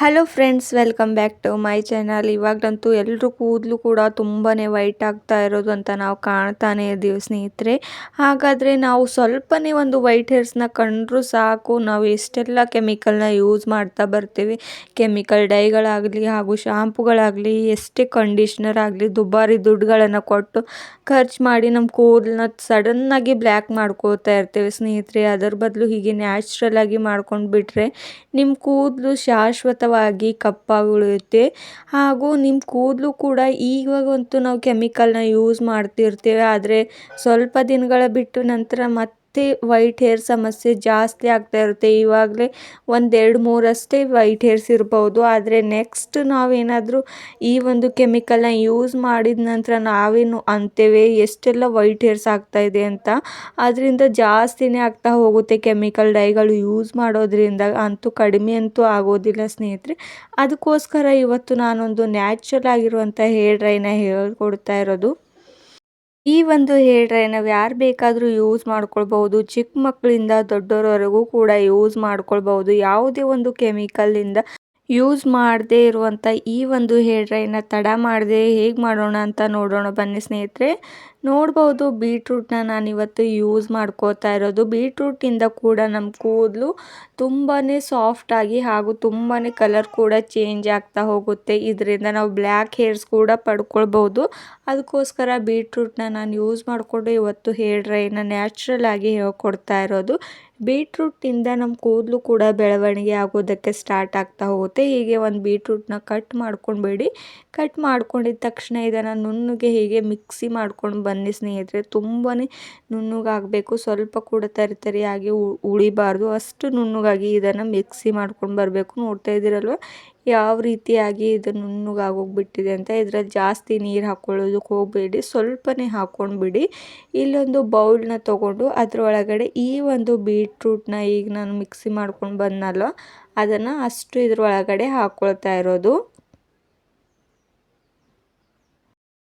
Hello friends welcome back to my channel ಇವಾಗಂತೂ ಎಲ್ಲರೂ ಕೂದಲು ಕೂಡ ತುಂಬಾ ವೈಟ್ ಆಗ್ತಾ ಇರೋದು ಅಂತ ನಾವು ಕಾಣ್ತಾನೆ ಇದ್ದೀವಿ ಸ್ನೇಹಿತರೆ. ಹಾಗಾದರೆ ನಾವು ಸ್ವಲ್ಪನೇ ಒಂದು ವೈಟ್ ಹೇರ್ಸ್ನ ಕಂಡರೂ ಸಾಕು. ನಾವು ಎಷ್ಟೆಲ್ಲ ಕೆಮಿಕಲ್ನ ಯೂಸ್ ಮಾಡ್ತಾ ಬರ್ತೀವಿ. ಕೆಮಿಕಲ್ ಡೈಗಳಾಗಲಿ ಹಾಗೂ ಶಾಂಪುಗಳಾಗಲಿ ಎಷ್ಟೇ ಕಂಡೀಷ್ನರ್ ಆಗಲಿ, ದುಬಾರಿ ದುಡ್ಡುಗಳನ್ನು ಕೊಟ್ಟು ಖರ್ಚು ಮಾಡಿ ನಮ್ಮ ಕೂದಲನ್ನ ಸಡನ್ನಾಗಿ ಬ್ಲ್ಯಾಕ್ ಮಾಡ್ಕೋತಾ ಇರ್ತೇವೆ ಸ್ನೇಹಿತರೆ. ಅದರ ಬದಲು ಹೀಗೆ ನ್ಯಾಚುರಲ್ ಆಗಿ ಮಾಡ್ಕೊಂಡು ಬಿಟ್ಟರೆ ನಿಮ್ಮ ಕೂದಲು ಶಾಶ್ವತವಾಗಿ ಕಪ್ಪಾಗಿ ಉಳಿಯುತ್ತೆ ಹಾಗೂ ನಿಮ್ಮ ಕೂದಲು ಕೂಡ ಇವಾಗಂತೂ ನಾವು ಕೆಮಿಕಲ್ನ ಯೂಸ್ ಮಾಡ್ತಿರ್ತೇವೆ. ಆದರೆ ಸ್ವಲ್ಪ ದಿನಗಳ ಬಿಟ್ಟು ನಂತರ ಮತ್ತೆ ವೈಟ್ ಹೇರ್ ಸಮಸ್ಯೆ ಜಾಸ್ತಿ ಆಗ್ತಾ ಇರುತ್ತೆ. ಇವಾಗಲೇ ಒಂದೆರಡು ಮೂರಷ್ಟೇ ವೈಟ್ ಹೇರ್ಸ್ ಇರ್ಬೋದು. ಆದರೆ ನೆಕ್ಸ್ಟ್ ನಾವೇನಾದರೂ ಈ ಒಂದು ಕೆಮಿಕಲ್ನ ಯೂಸ್ ಮಾಡಿದ ನಂತರ ನಾವೇನು ಅಂತೇವೆ ಎಷ್ಟೆಲ್ಲ ವೈಟ್ ಹೇರ್ಸ್ ಆಗ್ತಾ ಇದೆ ಅಂತ. ಅದರಿಂದ ಜಾಸ್ತಿನೇ ಆಗ್ತಾ ಹೋಗುತ್ತೆ ಕೆಮಿಕಲ್ ಡೈಗಳು ಯೂಸ್ ಮಾಡೋದ್ರಿಂದ. ಅಂತೂ ಕಡಿಮೆ ಅಂತೂ ಆಗೋದಿಲ್ಲ ಸ್ನೇಹಿತರೆ. ಅದಕ್ಕೋಸ್ಕರ ಇವತ್ತು ನಾನೊಂದು ನ್ಯಾಚುರಲ್ ಆಗಿರುವಂಥ ಹೇರ್ ಡ್ರೈನ ಹೇಳ್ಕೊಡ್ತಾ ಇರೋದು. ಈ ಒಂದು ಹೇರ್ ನಾವು ಯಾರು ಬೇಕಾದರೂ ಯೂಸ್ ಮಾಡ್ಕೊಳ್ಬಹುದು. ಚಿಕ್ಕ ಮಕ್ಕಳಿಂದ ದೊಡ್ಡವರವರೆಗೂ ಕೂಡ ಯೂಸ್ ಮಾಡ್ಕೊಳ್ಬಹುದು. ಯಾವುದೇ ಒಂದು ಕೆಮಿಕಲಿಂದ ಯೂಸ್ ಮಾಡದೇ ಇರುವಂಥ ಈ ಒಂದು ಹೇರ್ ಡ್ರೈನ ತಡ ಮಾಡದೆ ಹೇಗೆ ಮಾಡೋಣ ಅಂತ ನೋಡೋಣ ಬನ್ನಿ ಸ್ನೇಹಿತರೆ. ನೋಡ್ಬೋದು ಬೀಟ್ರೂಟ್ನ ನಾನು ಇವತ್ತು ಯೂಸ್ ಮಾಡ್ಕೋತಾ ಇರೋದು. ಬೀಟ್ರೂಟಿಂದ ಕೂಡ ನಮ್ಮ ಕೂದಲು ತುಂಬಾ ಸಾಫ್ಟಾಗಿ ಹಾಗೂ ತುಂಬಾ ಕಲರ್ ಕೂಡ ಚೇಂಜ್ ಆಗ್ತಾ ಹೋಗುತ್ತೆ. ಇದರಿಂದ ನಾವು ಬ್ಲ್ಯಾಕ್ ಹೇರ್ಸ್ ಕೂಡ ಪಡ್ಕೊಳ್ಬೋದು. ಅದಕ್ಕೋಸ್ಕರ ಬೀಟ್ರೂಟ್ನ ನಾನು ಯೂಸ್ ಮಾಡಿಕೊಂಡು ಇವತ್ತು ಹೇರ್ ಡ್ರೈನ ನ್ಯಾಚುರಲ್ ಆಗಿ ಹೇಳ್ಕೊಡ್ತಾ ಇರೋದು. ಬೀಟ್ರೂಟಿಂದ ನಮ್ಮ ಕೂದಲು ಕೂಡ ಬೆಳವಣಿಗೆ ಆಗೋದಕ್ಕೆ ಸ್ಟಾರ್ಟ್ ಆಗ್ತಾ ಹೋಗುತ್ತೆ. ಹೀಗೆ ಒಂದು ಬೀಟ್ರೂಟ್ನ ಕಟ್ ಮಾಡ್ಕೊಂಡ್ಬೇಡಿ ಕಟ್ ಮಾಡ್ಕೊಂಡಿದ ತಕ್ಷಣ ಇದನ್ನು ನುಣ್ಣಗೆ ಹೀಗೆ ಮಿಕ್ಸಿ ಮಾಡ್ಕೊಂಡು ಬನ್ನಿ ಸ್ನೇಹಿತರೆ. ತುಂಬಾ ನುಣ್ಣಗಾಗಬೇಕು. ಸ್ವಲ್ಪ ಕೂಡ ತರಿ ತರಿಯಾಗಿ ಉಳಿಬಾರ್ದು. ಅಷ್ಟು ನುಣ್ಣಗಾಗಿ ಇದನ್ನು ಮಿಕ್ಸಿ ಮಾಡ್ಕೊಂಡು ಬರಬೇಕು. ನೋಡ್ತಾ ಇದ್ದೀರಲ್ವ? ಯಾವ ರೀತಿಯಾಗಿ ಇದು ನುಣ್ಣಗಾಗೋಗ್ಬಿಟ್ಟಿದೆ ಅಂತ ಇದರಲ್ಲಿ ಜಾಸ್ತಿ ನೀರು ಹಾಕ್ಕೊಳ್ಳೋದಕ್ಕೆ ಹೋಗಬೇಡಿ, ಸ್ವಲ್ಪನೇ ಹಾಕ್ಕೊಂಡ್ಬಿಡಿ ಇಲ್ಲೊಂದು ಬೌಲ್ನ ತೊಗೊಂಡು ಅದರೊಳಗಡೆ ಈ ಒಂದು ಬೀಟ್ರೂಟ್ನ ಈಗ ನಾನು ಮಿಕ್ಸಿ ಮಾಡ್ಕೊಂಡು ಬಂದ್ನಲ್ಲ, ಅದನ್ನು ಅಷ್ಟು ಇದ್ರೊಳಗಡೆ ಹಾಕ್ಕೊಳ್ತಾ ಇರೋದು.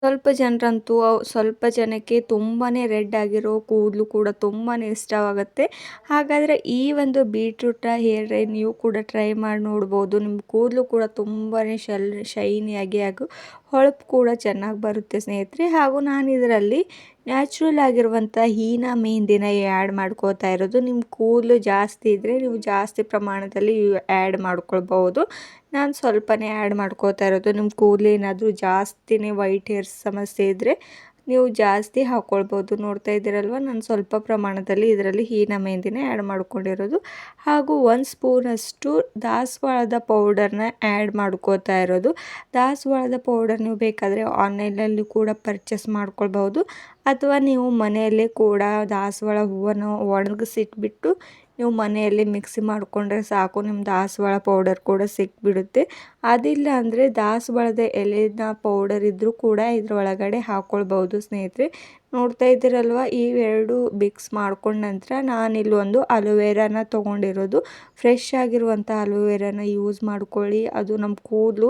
ಸ್ವಲ್ಪ ಜನರಂತೂ ಸ್ವಲ್ಪ ಜನಕ್ಕೆ ತುಂಬಾ ರೆಡ್ ಆಗಿರೋ ಕೂದಲು ಕೂಡ ತುಂಬಾ ಇಷ್ಟವಾಗುತ್ತೆ. ಹಾಗಾದರೆ ಈ ಒಂದು ಬೀಟ್ರೂಟ ಹೇರ್ ಡ್ರೈ ನೀವು ಕೂಡ ಟ್ರೈ ಮಾಡಿ ನೋಡ್ಬೋದು. ನಿಮ್ಮ ಕೂದಲು ಕೂಡ ತುಂಬಾ ಶಲ್, ಶೈನಿಯಾಗಿ ಹಾಗೂ ಹೊಳಪು ಕೂಡ ಚೆನ್ನಾಗಿ ಬರುತ್ತೆ ಸ್ನೇಹಿತರೆ. ಹಾಗೂ ನಾನು ಇದರಲ್ಲಿ ನ್ಯಾಚುರಲ್ ಆಗಿರುವಂಥ ಹೀನ ಮೆಹಂದಿನ ಆ್ಯಡ್ ಮಾಡ್ಕೋತಾ ಇರೋದು. ನಿಮ್ಮ ಕೂದಲು ಜಾಸ್ತಿ ಇದ್ದರೆ ನೀವು ಜಾಸ್ತಿ ಪ್ರಮಾಣದಲ್ಲಿ ಆ್ಯಡ್ ಮಾಡ್ಕೊಳ್ಬೋದು ನಾನು ಸ್ವಲ್ಪನೇ ಆ್ಯಡ್ ಮಾಡ್ಕೋತಾ ಇರೋದು. ನಿಮ್ಮ ಕೂದಲು ಏನಾದರೂ ಜಾಸ್ತಿನೇ ವೈಟ್ ಹೇರ್ಸ್ ಸಮಸ್ಯೆ ಇದ್ದರೆ ನೀವು ಜಾಸ್ತಿ ಹಾಕ್ಕೊಳ್ಬೋದು ನೋಡ್ತಾ ಇದ್ದೀರಲ್ವ? ನಾನು ಸ್ವಲ್ಪ ಪ್ರಮಾಣದಲ್ಲಿ ಇದರಲ್ಲಿ ಹೀನ ಮೆಹಂದಿನ ಆ್ಯಡ್ ಮಾಡ್ಕೊಂಡಿರೋದು. ಹಾಗೂ ಒಂದು ಸ್ಪೂನಷ್ಟು ದಾಸವಾಳದ ಪೌಡರ್ನ ಆ್ಯಡ್ ಮಾಡ್ಕೋತಾ ಇರೋದು. ದಾಸವಾಳದ ಪೌಡರ್ ನೀವು ಬೇಕಾದರೆ ಆನ್ಲೈನಲ್ಲಿ ಕೂಡ ಪರ್ಚೇಸ್ ಮಾಡ್ಕೊಳ್ಬಹುದು. ಅಥವಾ ನೀವು ಮನೆಯಲ್ಲೇ ಕೂಡ ದಾಸವಾಳ ಹೂವನ್ನು ಒಣಗಿಸಿಟ್ಬಿಟ್ಟು ನೀವು ಮನೆಯಲ್ಲಿ ಮಿಕ್ಸಿ ಮಾಡಿಕೊಂಡ್ರೆ ಸಾಕು. ನಿಮ್ಮ ದಾಸವಾಳ ಪೌಡರ್ ಕೂಡ ಸಿಕ್ಬಿಡುತ್ತೆ. ಅದಿಲ್ಲ ಅಂದರೆ ದಾಸವಾಳದ ಎಲೆನ ಪೌಡರ್ ಇದ್ದರೂ ಕೂಡ ಇದ್ರೊಳಗಡೆ ಹಾಕ್ಕೊಳ್ಬೋದು ಸ್ನೇಹಿತರೆ. ನೋಡ್ತಾ ಇದ್ದೀರಲ್ವ? ಇವೆರಡು ಮಿಕ್ಸ್ ಮಾಡ್ಕೊಂಡ ನಂತರ ನಾನಿಲ್ಲಿ ಒಂದು ಅಲೋವೆರಾನ ತೊಗೊಂಡಿರೋದು. ಫ್ರೆಶ್ ಆಗಿರುವಂಥ ಅಲೋವೆರಾನ ಯೂಸ್ ಮಾಡ್ಕೊಳ್ಳಿ. ಅದು ನಮ್ಮ ಕೂದಲು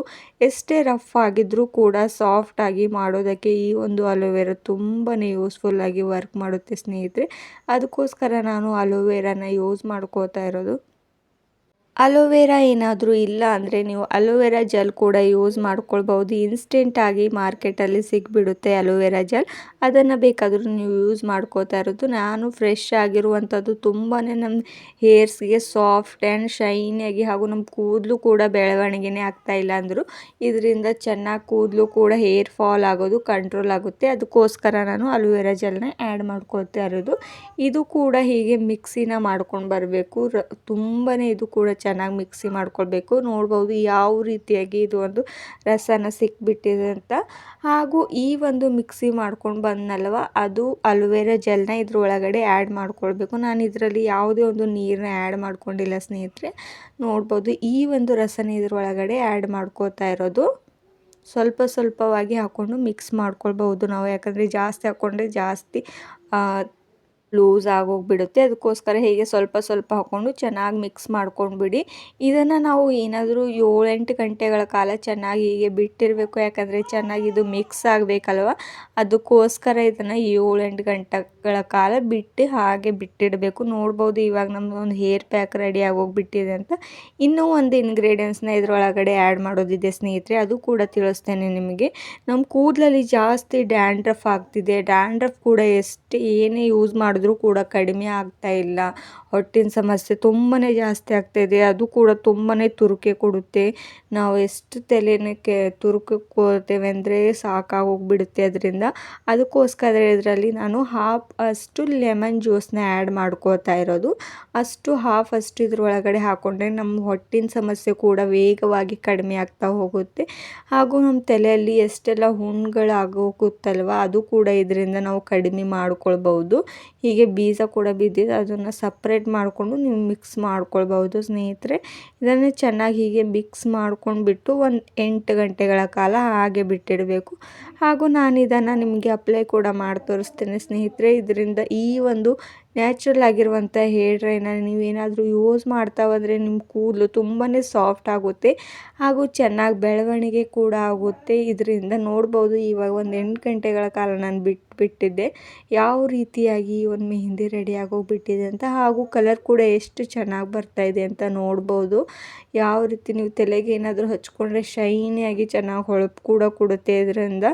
ಎಷ್ಟೇ ರಫ್ ಆಗಿದ್ರೂ ಕೂಡ ಸಾಫ್ಟಾಗಿ ಮಾಡೋದಕ್ಕೆ ಈ ಒಂದು ಅಲೋವೆರಾ ತುಂಬಾ ಯೂಸ್ಫುಲ್ಲಾಗಿ ವರ್ಕ್ ಮಾಡುತ್ತೆ ಸ್ನೇಹಿತರೆ. ಅದಕ್ಕೋಸ್ಕರ ನಾನು ಅಲೋವೆರಾನ ಯೂಸ್ ಮಾಡ್ಕೋತಾ ಇರೋದು. ಅಲೋವೆರಾ ಏನಾದರೂ ಇಲ್ಲ ಅಂದರೆ ನೀವು ಅಲೋವೆರಾ ಜೆಲ್ ಕೂಡ ಯೂಸ್ ಮಾಡ್ಕೊಳ್ಬೋದು ಇನ್ಸ್ಟೆಂಟಾಗಿ ಮಾರ್ಕೆಟಲ್ಲಿ ಸಿಕ್ಬಿಡುತ್ತೆ ಅಲೋವೆರಾ ಜೆಲ್. ಅದನ್ನು ಬೇಕಾದರೂ ನೀವು ಯೂಸ್ ಮಾಡ್ಕೋತಾ ಇರೋದು. ನಾನು ಫ್ರೆಶ್ ಆಗಿರುವಂಥದ್ದು ತುಂಬಾ ನಮ್ಮ ಹೇರ್ಸ್ಗೆ ಸಾಫ್ಟ್ ಆ್ಯಂಡ್ ಶೈನಿಯಾಗಿ ಹಾಗೂ ನಮ್ಮ ಕೂದಲು ಕೂಡ ಬೆಳವಣಿಗೆನೇ ಆಗ್ತಾ ಇಲ್ಲ ಅಂದರು. ಇದರಿಂದ ಚೆನ್ನಾಗಿ ಕೂದಲು ಕೂಡ ಹೇರ್ ಫಾಲ್ ಆಗೋದು ಕಂಟ್ರೋಲ್ ಆಗುತ್ತೆ. ಅದಕ್ಕೋಸ್ಕರ ನಾನು ಅಲೋವೆರಾ ಜೆಲ್ನ ಆ್ಯಡ್ ಮಾಡ್ಕೋತಾ ಇರೋದು. ಇದು ಕೂಡ ಹೀಗೆ ಮಿಕ್ಸಿನ ಮಾಡ್ಕೊಂಡು ಬರಬೇಕು. ತುಂಬಾ ಇದು ಕೂಡ ಚೆನ್ನಾಗಿ ಮಿಕ್ಸಿ ಮಾಡ್ಕೊಳ್ಬೇಕು. ನೋಡ್ಬೋದು ಯಾವ ರೀತಿಯಾಗಿ ಇದು ಒಂದು ರಸನ ಸಿಕ್ಬಿಟ್ಟಿದೆ ಅಂತ. ಹಾಗೂ ಈ ಒಂದು ಮಿಕ್ಸಿ ಮಾಡ್ಕೊಂಡು ಬಂದನಲ್ವ, ಅದು ಅಲೋವೆರಾ ಜೆಲ್ನ ಇದ್ರ ಒಳಗಡೆ ಆ್ಯಡ್ ಮಾಡ್ಕೊಳ್ಬೇಕು. ನಾನು ಇದರಲ್ಲಿ ಯಾವುದೇ ಒಂದು ನೀರನ್ನ ಆ್ಯಡ್ ಮಾಡ್ಕೊಂಡಿಲ್ಲ ಸ್ನೇಹಿತರೆ. ನೋಡ್ಬೋದು ಈ ಒಂದು ರಸನ ಇದ್ರೊಳಗಡೆ ಆ್ಯಡ್ ಮಾಡ್ಕೋತಾ ಇರೋದು. ಸ್ವಲ್ಪ ಸ್ವಲ್ಪವಾಗಿ ಹಾಕ್ಕೊಂಡು ಮಿಕ್ಸ್ ಮಾಡ್ಕೊಳ್ಬಹುದು ನಾವು. ಯಾಕಂದರೆ ಜಾಸ್ತಿ ಹಾಕ್ಕೊಂಡ್ರೆ ಜಾಸ್ತಿ ಲೂಸ್ ಆಗೋಗ್ಬಿಡುತ್ತೆ. ಅದಕ್ಕೋಸ್ಕರ ಹೀಗೆ ಸ್ವಲ್ಪ ಸ್ವಲ್ಪ ಹಾಕ್ಕೊಂಡು ಚೆನ್ನಾಗಿ ಮಿಕ್ಸ್ ಮಾಡ್ಕೊಂಡ್ಬಿಡಿ. ಇದನ್ನು ನಾವು ಏನಾದರೂ ಏಳೆಂಟು ಗಂಟೆಗಳ ಕಾಲ ಚೆನ್ನಾಗಿ ಹೀಗೆ ಬಿಟ್ಟಿರಬೇಕು. ಯಾಕಂದರೆ ಚೆನ್ನಾಗಿ ಇದು ಮಿಕ್ಸ್ ಆಗಬೇಕಲ್ವ? ಅದಕ್ಕೋಸ್ಕರ ಇದನ್ನು ಏಳೆಂಟು ಗಂಟೆಗಳ ಕಾಲ ಬಿಟ್ಟು ಹಾಗೆ ಬಿಟ್ಟಿಡಬೇಕು. ನೋಡ್ಬೋದು ಇವಾಗ ನಮ್ದು ಒಂದು ಹೇರ್ ಪ್ಯಾಕ್ ರೆಡಿ ಆಗೋಗ್ಬಿಟ್ಟಿದೆ ಅಂತ. ಇನ್ನೂ ಒಂದು ಇಂಗ್ರೀಡಿಯೆಂಟ್ಸ್ನ ಇದರೊಳಗಡೆ ಆ್ಯಡ್ ಮಾಡೋದಿದೆ ಸ್ನೇಹಿತರೆ. ಅದು ಕೂಡ ತಿಳಿಸ್ತೇನೆ ನಿಮಗೆ. ನಮ್ಮ ಕೂದಲಲ್ಲಿ ಜಾಸ್ತಿ ಡ್ಯಾಂಡ್ರಫ್ ಆಗ್ತಿದೆ. ಡ್ಯಾಂಡ್ರಫ್ ಕೂಡ ಎಷ್ಟು ಏನೇ ಯೂಸ್ ಮಾಡಿದ್ರೂ ಕೂಡ ಕಡಿಮೆ ಆಗ್ತಾ ಇಲ್ಲ. ಹೊಟ್ಟಿನ ಸಮಸ್ಯೆ ತುಂಬಾ ಜಾಸ್ತಿ ಆಗ್ತಾಯಿದೆ ಅದು ಕೂಡ ತುಂಬಾ ತುರುಕೆ ಕೊಡುತ್ತೆ. ನಾವು ಎಷ್ಟು ತಲೆನಕ್ಕೆ ಕೊಡ್ತೇವೆ ಅಂದರೆ ಸಾಕಾಗೋಗ್ಬಿಡುತ್ತೆ ಅದರಿಂದ. ಅದಕ್ಕೋಸ್ಕರ ಇದರಲ್ಲಿ ನಾನು ಹಾಫ್ ಅಷ್ಟು ಲೆಮನ್ ಜ್ಯೂಸ್ನ ಆ್ಯಡ್ ಮಾಡ್ಕೋತಾ ಇರೋದು. ಅಷ್ಟು ಹಾಫ್ ಅಷ್ಟು ಇದ್ರೊಳಗಡೆ ಹಾಕ್ಕೊಂಡ್ರೆ ನಮ್ಮ ಹೊಟ್ಟಿನ ಸಮಸ್ಯೆ ಕೂಡ ವೇಗವಾಗಿ ಕಡಿಮೆ ಆಗ್ತಾ ಹೋಗುತ್ತೆ. ಹಾಗೂ ನಮ್ಮ ತಲೆಯಲ್ಲಿ ಎಷ್ಟೆಲ್ಲ ಹುಣ್ಣುಗಳಾಗೋಗುತ್ತಲ್ವ ಅದು ಕೂಡ ಇದರಿಂದ ನಾವು ಕಡಿಮೆ ಮಾಡ್ಕೊಳ್ಬೋದು ಹೀಗೆ ಬೀಜ ಕೂಡ ಬಿದ್ದಿದೆ. ಅದನ್ನು ಸಪ್ರೇಟ್ ಮಾಡಿಕೊಂಡು ನೀವು ಮಿಕ್ಸ್ ಮಾಡ್ಕೊಳ್ಬೋದು ಸ್ನೇಹಿತರೆ, ಇದನ್ನು ಚೆನ್ನಾಗಿ ಹೀಗೆ ಮಿಕ್ಸ್ ಮಾಡ್ಕೊಂಡ್ಬಿಟ್ಟು ಒಂದು ಎಂಟು ಗಂಟೆಗಳ ಕಾಲ ಹಾಗೆ ಬಿಟ್ಟಿಡಬೇಕು. ಹಾಗೂ ನಾನು ಇದನ್ನು ನಿಮಗೆ ಅಪ್ಲೈ ಕೂಡ ಮಾಡಿ ತೋರಿಸ್ತೇನೆ ಸ್ನೇಹಿತರೆ. ಇದರಿಂದ ಈ ಒಂದು ನ್ಯಾಚುರಲ್ ಆಗಿರುವಂಥ ಹೇರ್ ಡ್ರೈನ ನೀವೇನಾದರೂ ಯೂಸ್ ಮಾಡ್ತಾ ಹೋದರೆ ನಿಮ್ಮ ಕೂದಲು ತುಂಬಾ ಸಾಫ್ಟ್ ಆಗುತ್ತೆ ಹಾಗೂ ಚೆನ್ನಾಗಿ ಬೆಳವಣಿಗೆ ಕೂಡ ಆಗುತ್ತೆ. ಇದರಿಂದ ನೋಡ್ಬೋದು ಇವಾಗ ಒಂದು ಎಂಟು ಗಂಟೆಗಳ ಕಾಲ ನಾನು ಬಿಟ್ಟು ಬಿಟ್ಟಿದ್ದೆ. ಯಾವ ರೀತಿಯಾಗಿ ಒಂದು ಮೆಹಂದಿ ರೆಡಿ ಆಗೋಗ್ಬಿಟ್ಟಿದೆ ಅಂತ ಹಾಗೂ ಕಲರ್ ಕೂಡ ಎಷ್ಟು ಚೆನ್ನಾಗಿ ಬರ್ತಾ ಇದೆ ಅಂತ ನೋಡ್ಬೋದು. ಯಾವ ರೀತಿ ನೀವು ತಲೆಗೆ ಏನಾದರೂ ಹಚ್ಕೊಂಡ್ರೆ ಶೈನಿಯಾಗಿ ಚೆನ್ನಾಗಿ ಹೊಳಪು ಕೂಡ ಕೊಡುತ್ತೆ ಇದರಿಂದ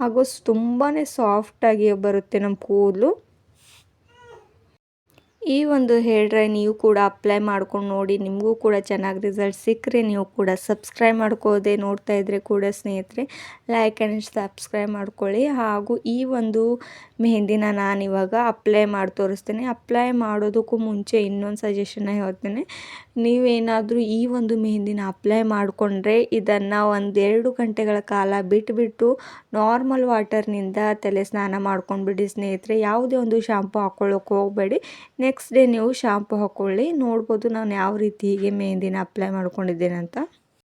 ಹಾಗೂ ತುಂಬಾ ಸಾಫ್ಟಾಗಿ ಬರುತ್ತೆ ನಮ್ಮ ಕೂದಲು. ಈ ಒಂದು ಹೇರ್ ಡ್ರೈ ನೀವು ಕೂಡ ಅಪ್ಲೈ ಮಾಡ್ಕೊಂಡು ನೋಡಿ, ನಿಮಗೂ ಕೂಡ ಚೆನ್ನಾಗಿ ರಿಸಲ್ಟ್ ಸಿಕ್ಕರೆ ನೀವು ಕೂಡ ಸಬ್ಸ್ಕ್ರೈಬ್ ಮಾಡ್ಕೋದೆ ನೋಡ್ತಾ ಇದ್ದರೆ ಕೂಡ ಸ್ನೇಹಿತರೆ ಲೈಕ್ ಆ್ಯಂಡ್ ಸಬ್ಸ್ಕ್ರೈಬ್ ಮಾಡ್ಕೊಳ್ಳಿ. ಹಾಗೂ ಈ ಒಂದು ಮೆಹಂದಿನ ನಾನು ಇವಾಗ ಅಪ್ಲೈ ಮಾಡಿ ತೋರಿಸ್ತೇನೆ. ಅಪ್ಲೈ ಮಾಡೋದಕ್ಕೂ ಮುಂಚೆ ಇನ್ನೊಂದು ಸಜೆಷನ್ನ ಹೇಳ್ತೇನೆ. ನೀವೇನಾದರೂ ಈ ಒಂದು ಮೆಹಂದಿನ ಅಪ್ಲೈ ಮಾಡಿಕೊಂಡ್ರೆ ಇದನ್ನು ಒಂದೆರಡು ಗಂಟೆಗಳ ಕಾಲ ಬಿಟ್ಟುಬಿಟ್ಟು ನಾರ್ಮಲ್ ವಾಟರ್ನಿಂದ ತಲೆ ಸ್ನಾನ ಮಾಡ್ಕೊಂಡ್ಬಿಡಿ ಸ್ನೇಹಿತರೆ. ಯಾವುದೇ ಒಂದು ಶಾಂಪು ಹಾಕ್ಕೊಳ್ಳೋಕೆ ಹೋಗಬೇಡಿ. ನೆಕ್ಸ್ಟ್ ಡೇ ನೀವು ಶಾಂಪು ಹಾಕ್ಕೊಳ್ಳಿ ನೋಡ್ಬೋದು ನಾನು ಯಾವ ರೀತಿ ಹೀಗೆ ಮೆಹಂದಿನ ಅಪ್ಲೈ ಮಾಡ್ಕೊಂಡಿದ್ದೇನೆ ಅಂತ.